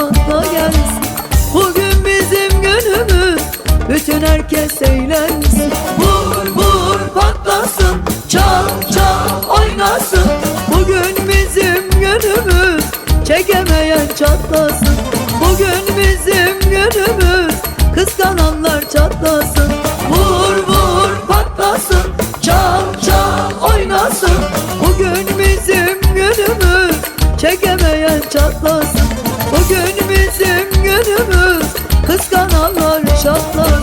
Damatla gelsin. Bugün bizim günümüz Bütün herkes eğlensin. Vur vur patlasın Çal çal oynasın. Bugün bizim günümüz Çekemeyen çatlasın. Bugün bizim günümüz Kıskananlar çatlasın. Vur vur patlasın Çal çal oynasın. Bugün bizim günümüz Çekemeyen çatlasın Bugün bizim günümüz. Kıskananlar çatlasın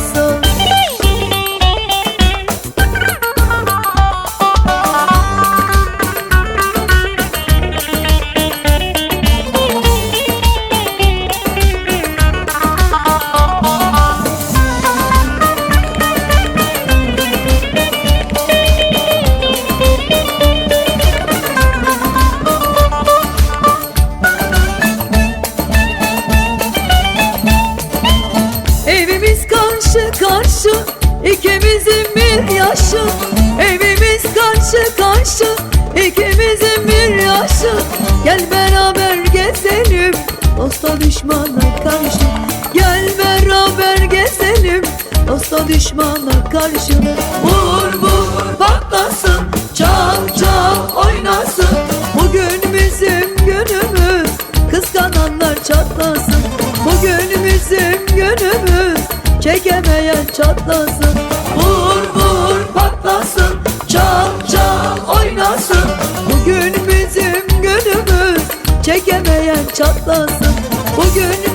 ikimizin bir yaşı Evimiz karşı karşı. İkimizin bir yaşı Gel beraber gezelim. Dosta düşmana karşı Gel beraber gezelim. Dosta düşmana karşı Vur vur patlasın çal çal oynasın. Bugün bizim günümüz kıskananlar çatlasın. Bugün bizim günümüz Çekemeyen çatlasın Çekemeyen çatlasın. Bugün